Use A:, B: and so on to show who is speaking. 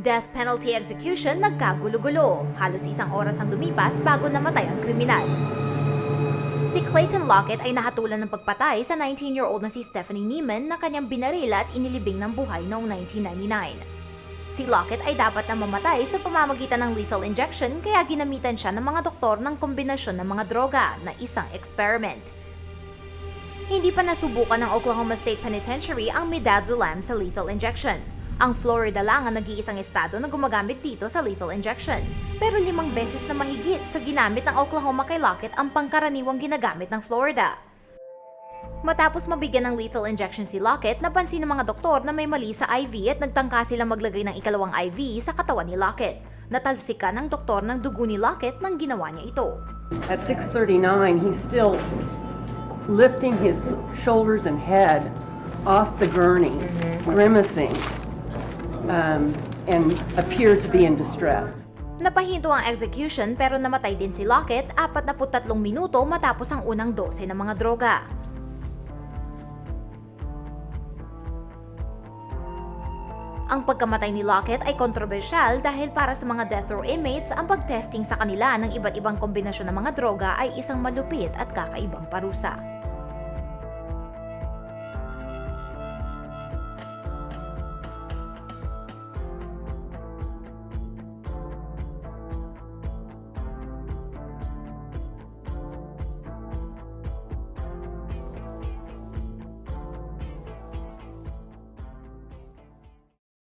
A: Death penalty execution nagkagulo-gulo. Halos isang oras ang lumipas bago namatay ang kriminal. Si Clayton Lockett ay nahatulan ng pagpatay sa 19-year-old na si Stephanie Neiman na kanyang binaril at inilibing ng buhay noong 1999. Si Lockett ay dapat na mamatay sa pamamagitan ng lethal injection kaya ginamitan siya ng mga doktor ng kombinasyon ng mga droga na isang experiment. Hindi pa nasubukan ng Oklahoma State Penitentiary ang midazolam sa lethal injection. Ang Florida lang ang nag-iisang estado na gumagamit dito sa lethal injection. Pero limang beses na mahigit sa ginamit ng Oklahoma kay Lockett ang pangkaraniwang ginagamit ng Florida. Matapos mabigyan ng lethal injection si Lockett, napansin ng mga doktor na may mali sa IV at nagtangka silang maglagay ng ikalawang IV sa katawan ni Lockett. Natalsikan ng doktor ng dugo ni Lockett nang ginawa niya ito.
B: At 6:39, he's still lifting his shoulders and head off the gurney, grimacing, um, and appeared to be in distress.
A: Napahinto ang execution pero namatay din si Lockett 43 minuto matapos ang unang dose ng mga droga. Ang pagkamatay ni Lockett ay kontrobersyal dahil para sa mga death row inmates, ang pagtesting sa kanila ng iba't ibang kombinasyon ng mga droga ay isang malupit at kakaibang parusa.